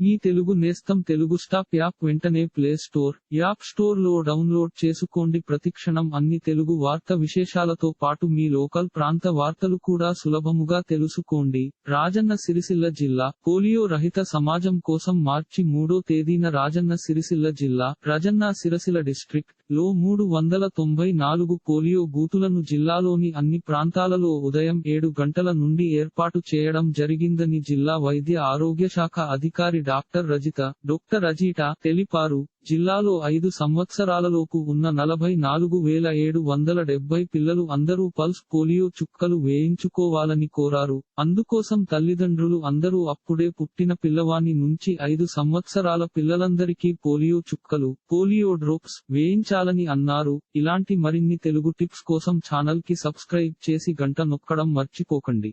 మీ తెలుగు నేస్తం Telugu stop app వెంటనే play store app స్టోర్లో డౌన్లోడ్ చేసుకోండి. ప్రతిక్షణం అన్ని తెలుగు వార్త విశేషాలతో పాటు మీ లోకల్ ప్రాంత వార్తలు కూడా సులభముగా తెలుసుకోండి. రాజన్న సిరిసిల్ల జిల్లా పోలియో రహిత సమాజం కోసం మార్చి మూడో తేదీన రాజన్న సిరిసిల్ల జిల్లా రాజన్న సిరసిల డిస్ట్రిక్ట్లో మూడు వందల తొంభై నాలుగు పోలియో బూతులను జిల్లాలోని అన్ని ప్రాంతాలలో ఉదయం ఏడు గంటల నుండి ఏర్పాటు చేయడం జరిగిందని జిల్లా వైద్య ఆరోగ్య శాఖ అధికారి డాక్టర్ రజిత డాక్టర్ అజీట తెలిపారు జిల్లాలో ఐదు సంవత్సరాలలోపు ఉన్న నలభై నాలుగు వేల ఏడు వందల డెబ్బై పిల్లలు అందరూ పల్స్ పోలియో చుక్కలు వేయించుకోవాలని కోరారు. అందుకోసం తల్లిదండ్రులు అందరూ అప్పుడే పుట్టిన పిల్లవాని నుంచి ఐదు సంవత్సరాల పిల్లలందరికీ పోలియో చుక్కలు పోలియో డ్రోప్స్ వేయించాలని అన్నారు. ఇలాంటి మరిన్ని తెలుగు టిప్స్ కోసం ఛానల్కి సబ్స్క్రైబ్ చేసి గంట నొక్కడం మర్చిపోకండి.